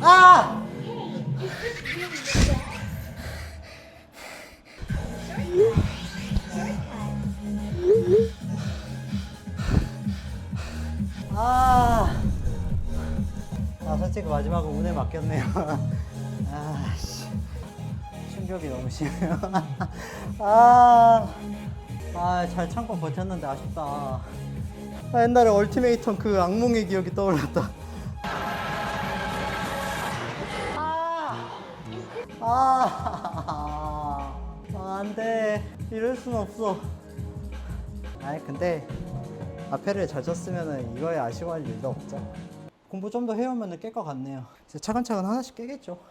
아! 아, 아 솔직히 마지막은 운에 맡겼네요. 아, 씨. 충격이 너무 심해요. 아, 아, 잘 참고 버텼는데 아쉽다. 아, 옛날에 얼티메이턴 그 악몽의 기억이 떠올랐다. 아, 아, 안 돼. 이럴 순 없어. 아니, 근데 앞에를 잘 쳤으면 이거에 아쉬워할 일도 없죠. 공부 좀 더 해오면 깰 것 같네요. 이제 차근차근 하나씩 깨겠죠.